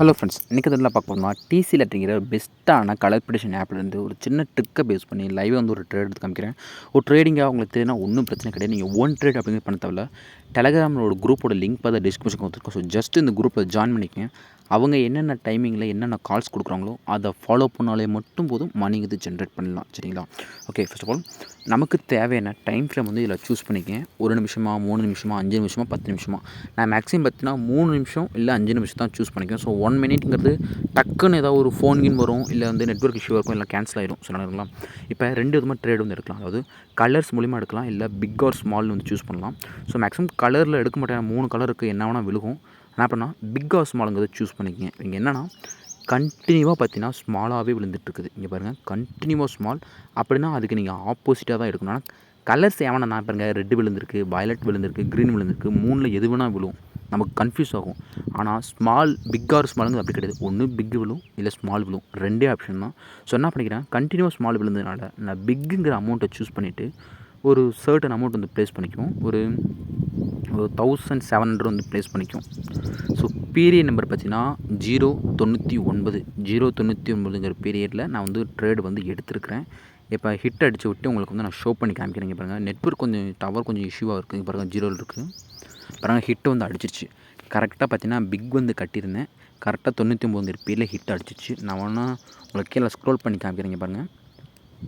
Hello friends இன்றைக்கி இதில் பார்க்க போனோம் டிசி லெட்டரிங்கிற பெஸ்ட்டான கலர் ப்ரிடிஷன் ஆப்லேருந்து ஒரு சின்ன ட்ரிக்கை பேஸ் பண்ணி லைவாக வந்து ஒரு ட்ரேட் எடுத்து காமிக்கிறேன். ஒரு ட்ரேடிங்காக உங்களுக்கு தெரியுனா ஒன்றும் பிரச்சனை கிடையாது. நீங்கள் ஒன் ட்ரேட் அப்படிங்கிறது பண்ண தேவையில்ல. ஒரு குரூப்போட லிங்க் பார்த்து டிஸ்கிரிப்ஷன் கொடுத்துருக்கோம் ஸோ ஜஸ்ட் இந்த குரூப்பில் ஜாயின் பண்ணிக்கங்க. அவங்க என்னென்ன டைமிங்கில் என்னென்ன கால்ஸ் கொடுக்குறாங்களோ அதை ஃபாலோ பண்ணாலே மட்டும் போதும் மணி இது ஜென்ரேட் பண்ணலாம் சரிங்களா? ஓகே ஃபர்ஸ்ட் ஆஃப் ஆல் நமக்கு தேவையான டைம் ஃப்ரேம் வந்து இதில் சூஸ் பண்ணிக்கேன் ஒரு நிமிஷமாக மூணு நிமிஷமா அஞ்சு நிமிஷமா பத்து நிமிஷமா. நான் மேக்ஸிமம் பார்த்தீங்கன்னா மூணு நிமிஷம் இல்லை அஞ்சு நிமிஷம் தான் சூஸ் பண்ணிக்கிறேன் ஸோ ஒன் மினிட்ங்கிறது டக்குன்னு ஏதாவது ஒரு ஃபோன் கின் வரும் இல்லை வந்து நெட்ஒர்க் இஷ்யூ இருக்கும் இல்லை கேன்சல் ஆயிடும் சில இப்போ ரெண்டு விதமாக ட்ரேட் வந்து எடுக்கலாம். அதாவது கலர்ஸ் மூலிமா எடுக்கலாம் இல்லை பிக் ஆர் ஸ்மால்னு வந்து சூஸ் பண்ணலாம். ஸோ மேக்ஸிமம் கலரில் எடுக்க மாட்டேன் மூணு கலருக்கு என்ன வேணால் விழுகும். என்ன பண்ணால் பிக் ஆர் ஸ்மாலுங்கிறத சூஸ் பண்ணிக்கங்க. இங்கே என்னென்னா கண்டினியூவாக பார்த்தீங்கன்னா ஸ்மாலாகவே விழுந்துட்டுருக்குது. இங்கே பாருங்கள் கண்டினியூவாக ஸ்மால் அப்படின்னா அதுக்கு நீங்கள் ஆப்போசிட்டாக தான் எடுக்கணும். ஆனால் கலர்ஸ் எவனா நான் ரெட் ரெட்டு விழுந்திருக்கு வயலட் விழுந்திருக்கு க்ரீன் விழுந்திருக்கு மூணில் எது வேணால் விழும். நமக்கு கன்ஃபியூஸ் ஆகும். ஆனால் ஸ்மால் பிக் ஆர் ஸ்மாலுங்கிறது அப்படி கிடையாது. ஒன்று பிக் விழும் இல்லை ஸ்மால் விழும். ரெண்டே ஆப்ஷன் தான். ஸோ என்ன பண்ணிக்கிறேன் கண்டினியூவாக ஸ்மால் விழுந்ததுனால நான் பிக்குங்கிற அமௌண்ட்டை சூஸ் பண்ணிவிட்டு ஒரு சர்டன் அமௌண்ட் வந்து ப்ளேஸ் பண்ணிக்குவோம். ஒரு ஒரு தௌசண்ட் செவன் ஹண்ட்ரட் வந்து ப்ளேஸ் பண்ணிக்கும். ஸோ பீரியட் நம்பர் பார்த்தீங்கன்னா ஜீரோ தொண்ணூற்றி ஒன்பது. ஜீரோ தொண்ணூற்றி ஒன்பதுங்கிற பீரியடில் நான் வந்து ட்ரேடு வந்து எடுத்திருக்கிறேன். இப்போ ஹிட் அடித்து விட்டு உங்களுக்கு வந்து நான் ஷோ பண்ணி காமிக்கிறேங்க பாருங்கள் நெட்ஒர்க் கொஞ்சம் டவர் கொஞ்சம் இஷ்யூவாக இருக்குது பாருங்கள் ஜீரோவில் இருக்குது பாருங்கள் ஹிட் வந்து அடிச்சிருச்சு. கரெக்டாக பார்த்தீங்கன்னா பிக் வந்து கட்டியிருந்தேன். கரெக்டாக தொண்ணூற்றி ஒம்பதுங்கிற பீரியடில் ஹிட் அடிச்சிச்சு நான் வேணால் உங்களுக்கு கீழே ஸ்க்ரோல் பண்ணி காமிக்கிறேங்க பாருங்கள்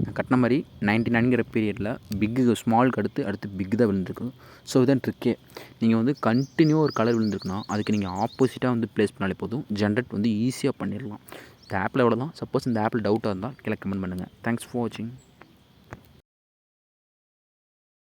நான் கட்டின மாதிரி நைன்டி நைன்கிற பீரியடில் பிக்கு ஸ்மாலுக்கு அடுத்து அடுத்து பிக் தான் விழுந்துருக்கும் ஸோ இதுதான் ட்ரிக்கே நீங்கள் வந்து கண்டினியூ ஒரு கலர் விழுந்துருக்குன்னா அதுக்கு நீங்கள் ஆப்போசிட்டாக வந்து ப்ளேஸ் பண்ணாலே போதும். ஜென்ரேட் வந்து ஈஸியாக பண்ணிடலாம். இந்த ஆப்பில் எவ்வளோ தான் சப்போஸ் இந்த ஆப்பில் டவுட்டாக இருந்தால் கீழே கமெண்ட் பண்ணுங்கள் தேங்க்ஸ் ஃபார் வாட்சிங்